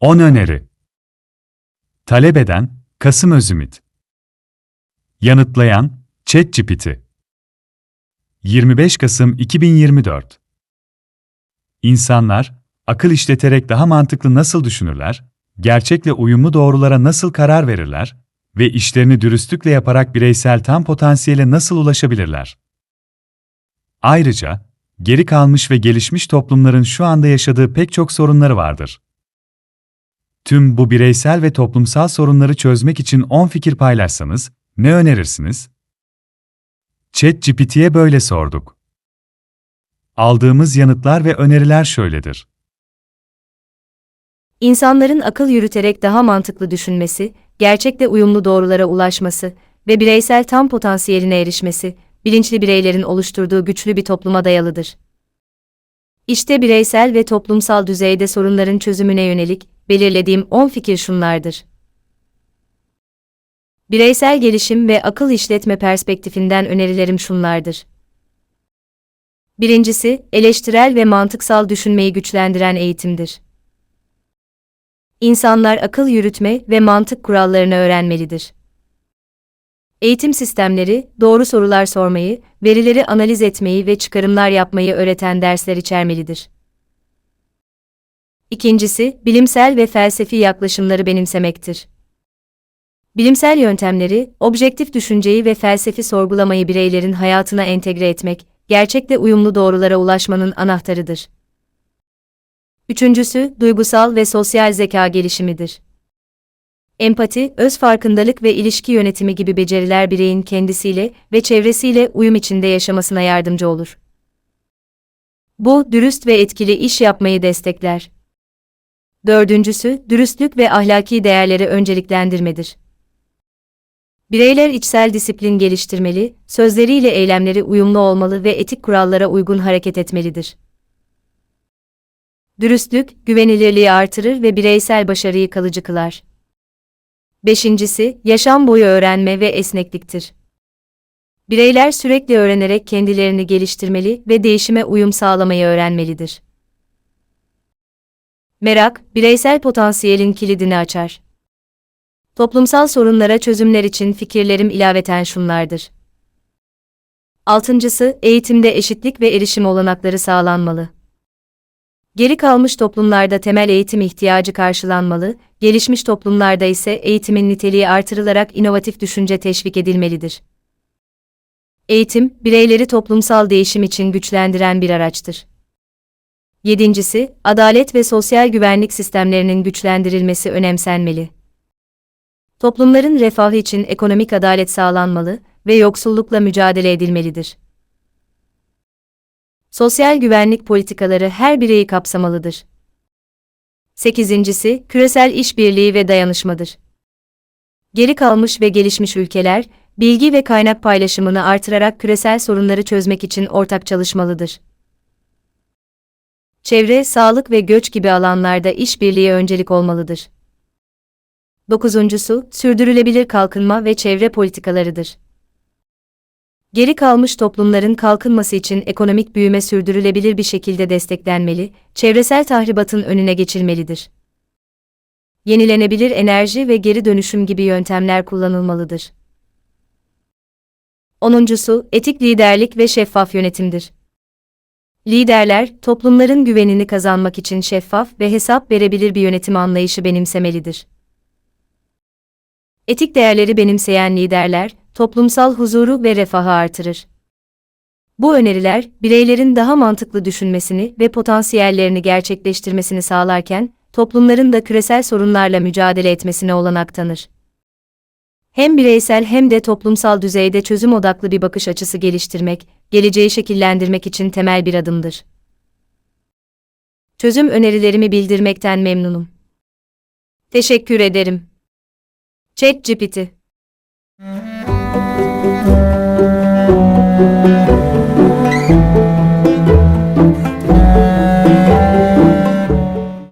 10 öneri. Talep eden Kasım Özümit. Yanıtlayan ChatGPT. 25 Kasım 2024. İnsanlar akıl işleterek daha mantıklı nasıl düşünürler? Gerçekle uyumlu doğrulara nasıl karar verirler ve işlerini dürüstlükle yaparak bireysel tam potansiyele nasıl ulaşabilirler? Ayrıca, geri kalmış ve gelişmiş toplumların şu anda yaşadığı pek çok sorunları vardır. Tüm bu bireysel ve toplumsal sorunları çözmek için 10 fikir paylaşsanız, ne önerirsiniz? ChatGPT'ye böyle sorduk. Aldığımız yanıtlar ve öneriler şöyledir. İnsanların akıl yürüterek daha mantıklı düşünmesi, gerçekle uyumlu doğrulara ulaşması ve bireysel tam potansiyeline erişmesi, bilinçli bireylerin oluşturduğu güçlü bir topluma dayalıdır. İşte bireysel ve toplumsal düzeyde sorunların çözümüne yönelik belirlediğim 10 fikir şunlardır. Bireysel gelişim ve akıl işletme perspektifinden önerilerim şunlardır. Birincisi, eleştirel ve mantıksal düşünmeyi güçlendiren eğitimdir. İnsanlar akıl yürütme ve mantık kurallarını öğrenmelidir. Eğitim sistemleri, doğru sorular sormayı, verileri analiz etmeyi ve çıkarımlar yapmayı öğreten dersler içermelidir. İkincisi, bilimsel ve felsefi yaklaşımları benimsemektir. Bilimsel yöntemleri, objektif düşünceyi ve felsefi sorgulamayı bireylerin hayatına entegre etmek, gerçekle uyumlu doğrulara ulaşmanın anahtarıdır. Üçüncüsü, duygusal ve sosyal zeka gelişimidir. Empati, öz farkındalık ve ilişki yönetimi gibi beceriler bireyin kendisiyle ve çevresiyle uyum içinde yaşamasına yardımcı olur. Bu, dürüst ve etkili iş yapmayı destekler. Dördüncüsü, dürüstlük ve ahlaki değerleri önceliklendirmedir. Bireyler içsel disiplin geliştirmeli, sözleriyle eylemleri uyumlu olmalı ve etik kurallara uygun hareket etmelidir. Dürüstlük, güvenilirliği artırır ve bireysel başarıyı kalıcı kılar. Beşincisi, yaşam boyu öğrenme ve esnekliktir. Bireyler sürekli öğrenerek kendilerini geliştirmeli ve değişime uyum sağlamayı öğrenmelidir. Merak, bireysel potansiyelin kilidini açar. Toplumsal sorunlara çözümler için fikirlerim ilaveten şunlardır. Altıncısı, eğitimde eşitlik ve erişim olanakları sağlanmalı. Geri kalmış toplumlarda temel eğitim ihtiyacı karşılanmalı, gelişmiş toplumlarda ise eğitimin niteliği artırılarak inovatif düşünce teşvik edilmelidir. Eğitim, bireyleri toplumsal değişim için güçlendiren bir araçtır. Yedincisi, adalet ve sosyal güvenlik sistemlerinin güçlendirilmesi önemsenmeli. Toplumların refahı için ekonomik adalet sağlanmalı ve yoksullukla mücadele edilmelidir. Sosyal güvenlik politikaları her bireyi kapsamalıdır. Sekizincisi, küresel işbirliği ve dayanışmadır. Geri kalmış ve gelişmiş ülkeler, bilgi ve kaynak paylaşımını artırarak küresel sorunları çözmek için ortak çalışmalıdır. Çevre, sağlık ve göç gibi alanlarda işbirliği öncelik olmalıdır. Dokuzuncusu, sürdürülebilir kalkınma ve çevre politikalarıdır. Geri kalmış toplumların kalkınması için ekonomik büyüme sürdürülebilir bir şekilde desteklenmeli, çevresel tahribatın önüne geçilmelidir. Yenilenebilir enerji ve geri dönüşüm gibi yöntemler kullanılmalıdır. Onuncusu, etik liderlik ve şeffaf yönetimdir. Liderler, toplumların güvenini kazanmak için şeffaf ve hesap verebilir bir yönetim anlayışı benimsemelidir. Etik değerleri benimseyen liderler, toplumsal huzuru ve refahı artırır. Bu öneriler, bireylerin daha mantıklı düşünmesini ve potansiyellerini gerçekleştirmesini sağlarken, toplumların da küresel sorunlarla mücadele etmesine olanak tanır. Hem bireysel hem de toplumsal düzeyde çözüm odaklı bir bakış açısı geliştirmek, geleceği şekillendirmek için temel bir adımdır. Çözüm önerilerimi bildirmekten memnunum. Teşekkür ederim. ChatGPT